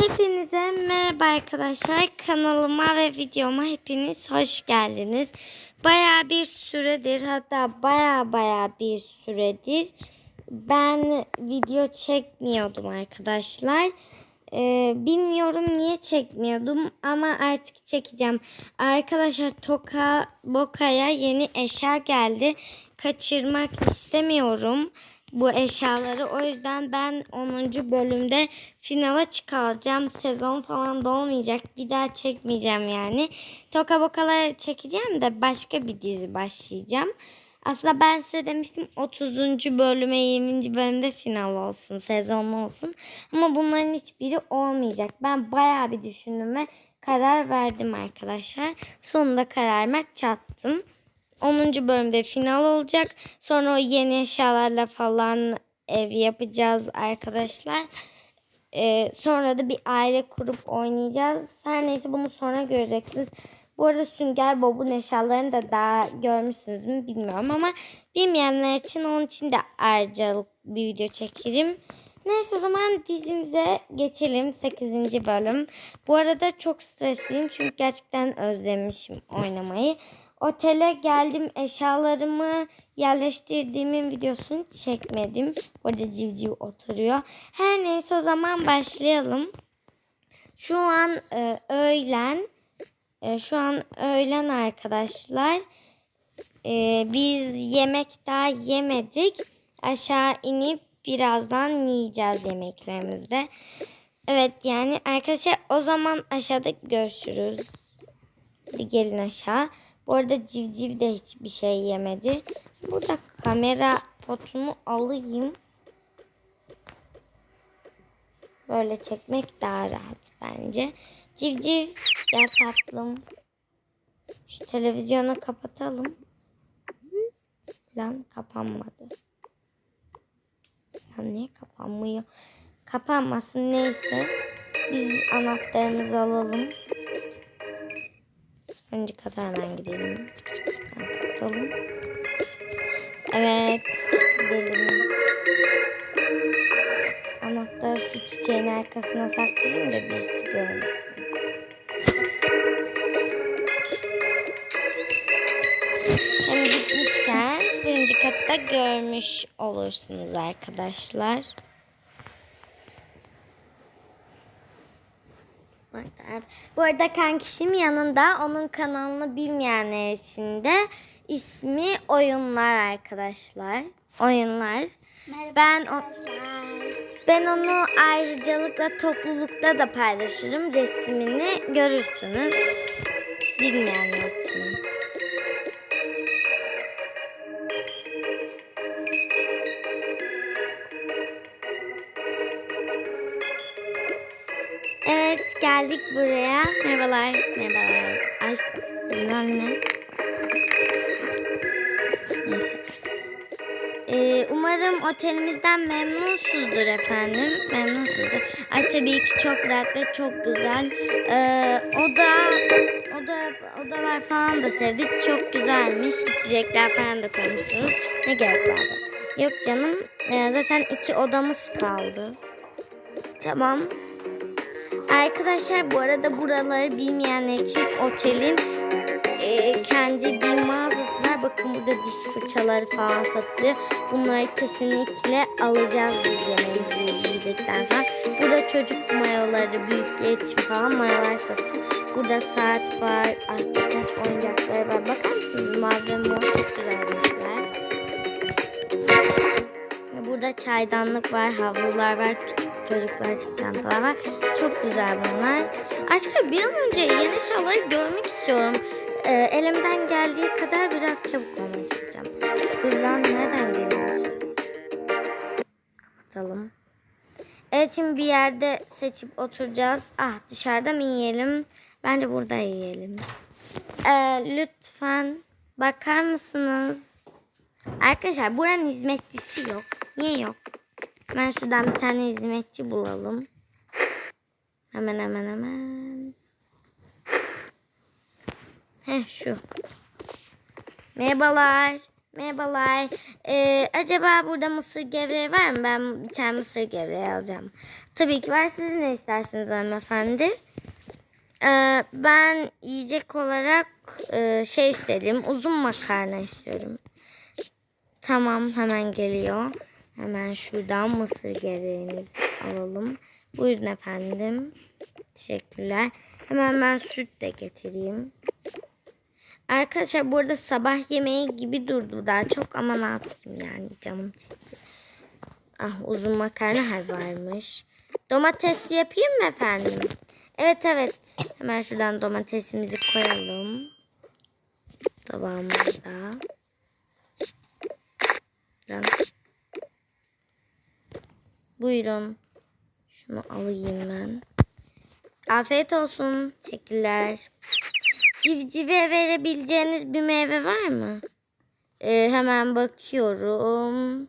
Hepinize merhaba arkadaşlar. Kanalıma ve videoma hepiniz hoş geldiniz. Baya bir süredir hatta baya baya bir süredir ben video çekmiyordum arkadaşlar. Ee, bilmiyorum niye çekmiyordum ama artık çekeceğim. Arkadaşlar Toka Boka'ya yeni eşya geldi. Kaçırmak istemiyorum bu eşyaları. O yüzden ben 10. bölümde finala çıkaracağım. Sezon falan da olmayacak. Bir daha çekmeyeceğim yani. Toka Bokalar çekeceğim de başka bir dizi başlayacağım. Aslında ben size demiştim 30. bölüme 20. bölümde final olsun, sezonlu olsun. Ama bunların hiçbiri olmayacak. Ben bayağı bir düşündüm ve karar verdim arkadaşlar. Sonunda kararıma çattım. 10. bölümde final olacak. Sonra o yeni eşyalarla falan ev yapacağız arkadaşlar. Ee, sonra da bir aile kurup oynayacağız. Her neyse bunu sonra göreceksiniz. Bu arada Sünger Bob'un eşyalarını da daha görmüşsünüz mü bilmiyorum ama bilmeyenler için onun için de ayrıca bir video çekerim. Neyse o zaman dizimize geçelim 8. bölüm. Bu arada çok stresliyim çünkü gerçekten özlemişim oynamayı. Otele geldim eşyalarımı yerleştirdiğimin videosunu çekmedim. Burada civciv oturuyor. Her neyse o zaman başlayalım. Şu an e, öğlen. E, şu an öğlen arkadaşlar. E, biz yemek daha yemedik. Aşağı inip birazdan yiyeceğiz yemeklerimizde. Evet yani arkadaşlar o zaman aşağıda görüşürüz. Bir gelin aşağı. Bu arada civciv de hiçbir şey yemedi. Burada kamera potumu alayım. Böyle çekmek daha rahat bence. Civciv gel tatlım. Şu televizyonu kapatalım. Lan kapanmadı. Lan niye kapanmıyor? Kapanmasın neyse. Biz anahtarımızı alalım. Sıfırıncı kata gidelim. Kapatalım. Evet. Gidelim. Anahtarı şu çiçeğin arkasına saklayayım da birisi görmesin. Hem gitmişken sıfırıncı katta görmüş olursunuz arkadaşlar. Bu arada kankişim yanında onun kanalını bilmeyenler için de ismi Oyunlar arkadaşlar. Oyunlar. Ben o, ben onu ayrıcalıkla toplulukta da paylaşırım. Resmini görürsünüz. Bilmeyenler için. Geldik buraya. Merhabalar. Merhabalar. Ay bunlar ne? Neyse. Ee, umarım otelimizden memnunsuzdur efendim. Memnunsuzdur. Ay tabii ki çok rahat ve çok güzel. Ee, oda, oda, odalar falan da sevdik. Çok güzelmiş. İçecekler falan da koymuşsunuz. Ne gerek vardı? Yok canım. Ee, zaten iki odamız kaldı. Tamam. Arkadaşlar bu arada buraları bilmeyenler için otelin e, kendi bir mağazası var. Bakın burada diş fırçaları falan satılıyor. Bunları kesinlikle alacağız biz yemeğimizi yedikten sonra. Burada çocuk mayoları, büyükler için falan mayolar satılıyor. Burada saat var, ahtapot oyuncakları var. Bakar mısınız malzeme çok güzel. Burada çaydanlık var, havlular var, çocuklar için çantalar var. Çok güzel bunlar. Arkadaşlar bir an önce yeni eşyaları görmek istiyorum. Ee, elimden geldiği kadar biraz çabuk olmayı isteyeceğim. Dur lan nereden geliyorsun? Kapatalım. Evet şimdi bir yerde seçip oturacağız. Ah dışarıda mı yiyelim? Bence burada yiyelim. Ee, lütfen bakar mısınız? Arkadaşlar buranın hizmetçisi yok. Niye yok? Hemen şuradan bir tane hizmetçi bulalım. Hemen hemen hemen. Heh şu. Merhabalar. Merhabalar. Ee, acaba burada mısır gevreği var mı? Ben bir tane mısır gevreği alacağım. Tabii ki var. Siz ne istersiniz hanımefendi? Ee, ben yiyecek olarak e, şey istedim. Uzun makarna istiyorum. Tamam hemen geliyor. Hemen şuradan mısır gevreğinizi alalım. Buyurun efendim. Teşekkürler. Hemen ben süt de getireyim. Arkadaşlar burada sabah yemeği gibi durdu daha çok ama ne yapayım yani canım çekti. Ah uzun makarna her varmış. Domatesli yapayım mı efendim? Evet evet. Hemen şuradan domatesimizi koyalım. Tabağımızda. Şuradan. Buyurun. Şunu alayım ben. Afiyet olsun. Teşekkürler. Civcive verebileceğiniz bir meyve var mı? Ee, hemen bakıyorum.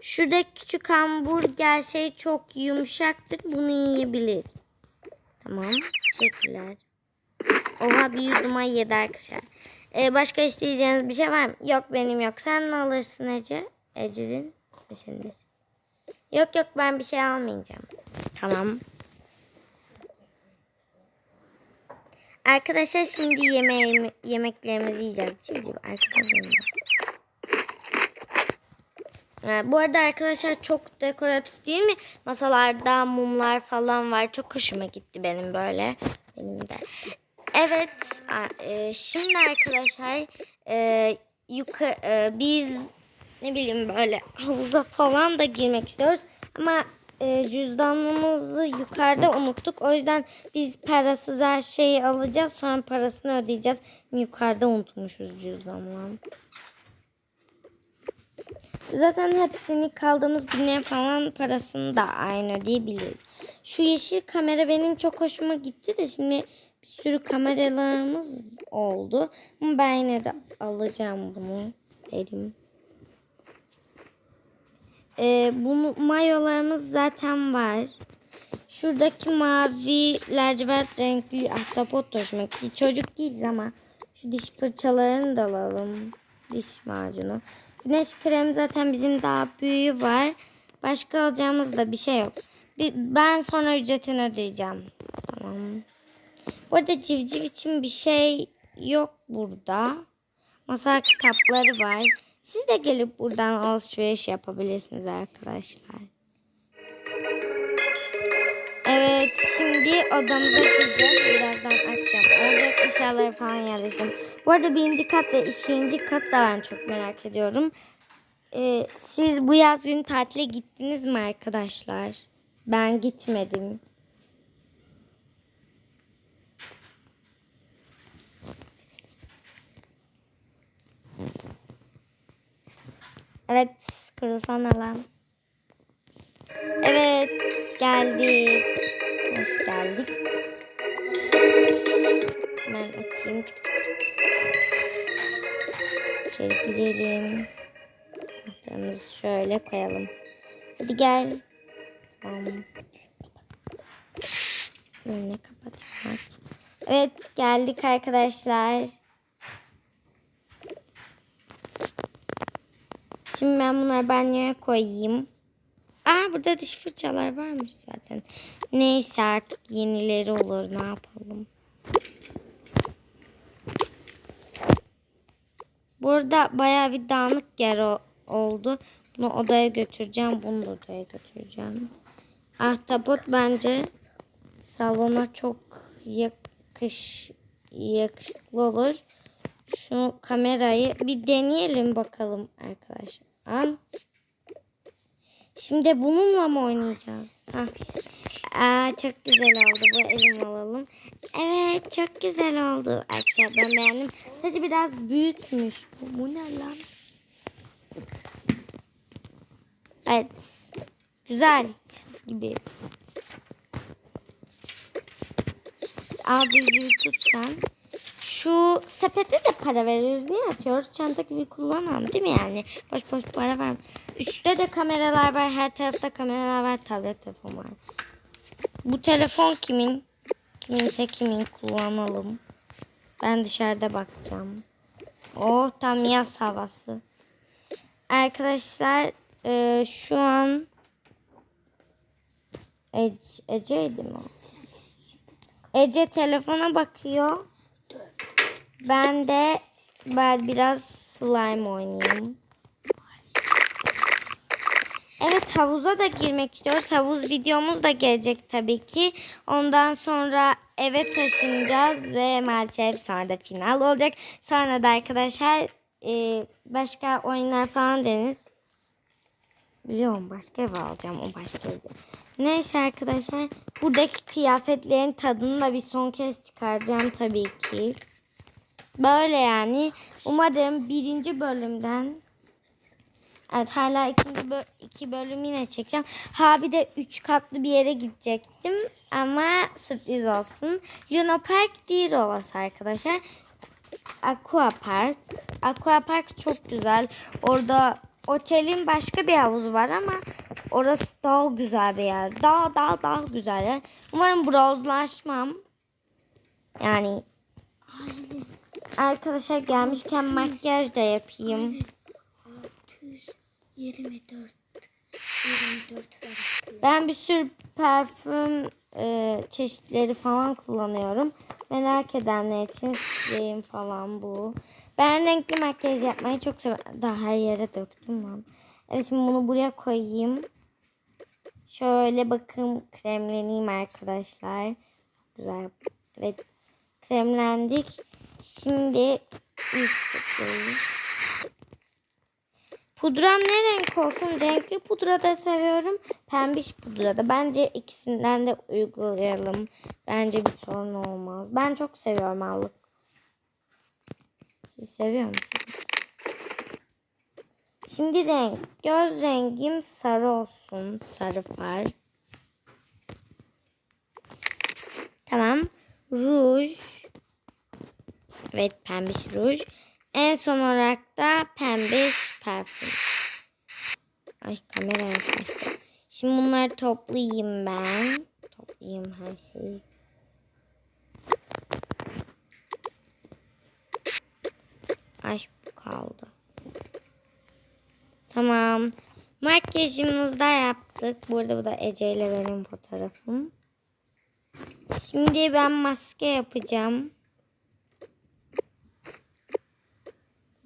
Şurada küçük hamburger şey çok yumuşaktır. Bunu yiyebilir. Tamam. Teşekkürler. Oha bir yuduma yedi arkadaşlar. Ee, başka isteyeceğiniz bir şey var mı? Yok benim yok. Sen ne alırsın Ece? Ece'nin mi senin de? Yok yok ben bir şey almayacağım. Tamam. Arkadaşlar şimdi yemeğimi, yemeklerimizi yiyeceğiz. Arkadaşlar. Ee, bu arada arkadaşlar çok dekoratif değil mi? Masalarda mumlar falan var. Çok hoşuma gitti benim böyle. Benim de. Evet. E, şimdi arkadaşlar e, yukarı, e, biz ne bileyim böyle havuza falan da girmek istiyoruz. Ama e, cüzdanımızı yukarıda unuttuk. O yüzden biz parasız her şeyi alacağız. Sonra parasını ödeyeceğiz. Yukarıda unutmuşuz cüzdanla. Zaten hepsini kaldığımız günler falan parasını da aynı ödeyebiliriz. Şu yeşil kamera benim çok hoşuma gitti de şimdi bir sürü kameralarımız oldu. Ama ben yine de alacağım bunu derim. Ee, bunu mayolarımız zaten var. Şuradaki mavi lacivert renkli ahtapot hoşuma gitti. Çocuk değiliz ama şu diş fırçalarını da alalım. Diş macunu. Güneş kremi zaten bizim daha büyüğü var. Başka alacağımız da bir şey yok. Ben sonra ücretini ödeyeceğim. Tamam. Bu arada civciv için bir şey yok burada. Masal kitapları var. Siz de gelip buradan alışveriş yapabilirsiniz arkadaşlar. Evet şimdi odamıza gideceğiz. Birazdan açacağım. Orada eşyaları falan yerleştirdim. Bu arada birinci kat ve ikinci kat da ben çok merak ediyorum. Ee, siz bu yaz gün tatile gittiniz mi arkadaşlar? Ben gitmedim. Evet, kruvasan alan. Evet, geldik. Hoş geldik. Hemen açayım. Çık çık çık. İçeri girelim. Anahtarımızı şöyle koyalım. Hadi gel. Tamam. Ne kapatayım? Evet, geldik arkadaşlar. Şimdi ben bunları banyoya koyayım. Aa burada diş fırçalar varmış zaten. Neyse artık yenileri olur ne yapalım. Burada baya bir dağınık yer oldu. Bunu odaya götüreceğim. Bunu da odaya götüreceğim. Ahtapot bence salona çok yakış yakışıklı olur. Şu kamerayı bir deneyelim bakalım arkadaşlar. An. Şimdi bununla mı oynayacağız? Ha. Aa, çok güzel oldu. Bu elim alalım. Evet çok güzel oldu. Arkadaşlar ben beğendim. Sadece biraz büyükmüş. Bu, bu ne lan? Evet. Güzel gibi. Bir tut sen. Şu sepete de para veriyoruz. Niye atıyoruz? Çanta gibi kullanalım değil mi yani? Boş boş para var. Üstte de kameralar var. Her tarafta kameralar var. Tablet telefon var. Bu telefon kimin? Kiminse kimin kullanalım. Ben dışarıda bakacağım. Oh tam yaz havası. Arkadaşlar e, şu an Ece, Ece'ydi mi? Ece telefona bakıyor. Ben de ben biraz slime oynayayım. Evet havuza da girmek istiyoruz. Havuz videomuz da gelecek tabii ki. Ondan sonra eve taşınacağız ve maalesef sonra da final olacak. Sonra da arkadaşlar e, başka oyunlar falan deniz. Biliyorum başka ev alacağım o başka evde. Neyse arkadaşlar buradaki kıyafetlerin tadını da bir son kez çıkaracağım tabii ki. Böyle yani. Umarım birinci bölümden Evet hala ikinci bö- iki bölüm yine çekeceğim. Ha bir de üç katlı bir yere gidecektim. Ama sürpriz olsun. Luna Park değil orası arkadaşlar. Aqua Park. Aqua Park çok güzel. Orada otelin başka bir havuzu var ama orası daha güzel bir yer. Daha daha daha güzel yer. Umarım bronzlaşmam. Yani arkadaşlar gelmişken makyaj da yapayım. 624 24 var. Ben bir sürü parfüm e, çeşitleri falan kullanıyorum. Merak edenler için sileyim falan bu. Ben renkli makyaj yapmayı çok seviyorum. Daha her yere döktüm lan. Evet şimdi bunu buraya koyayım. Şöyle bakın kremleneyim arkadaşlar. Güzel. Evet kremlendik. Şimdi. Pudram ne renk olsun? Renkli pudra da seviyorum. Pembiş pudra da. Bence ikisinden de uygulayalım. Bence bir sorun olmaz. Ben çok seviyorum allık. Siz seviyor musunuz? Şimdi renk. Göz rengim sarı olsun. Sarı far. Tamam. Ruj. Evet pembiş ruj. En son olarak da pembiş parfüm. Ay kamera yaklaştı. Şimdi bunları toplayayım ben. Toplayayım her şeyi. Ay bu kaldı. Tamam. Makyajımızı da yaptık. Burada bu da Ece ile benim fotoğrafım. Şimdi ben maske yapacağım.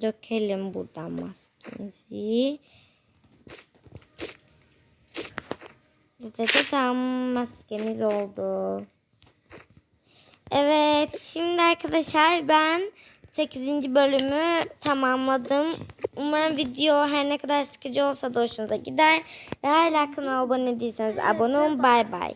Dökelim buradan maskemizi. Tam maskemiz oldu. Evet şimdi arkadaşlar ben 8. bölümü tamamladım. Umarım video her ne kadar sıkıcı olsa da hoşunuza gider. Ve hala kanala abone değilseniz abone olun. Bay bay.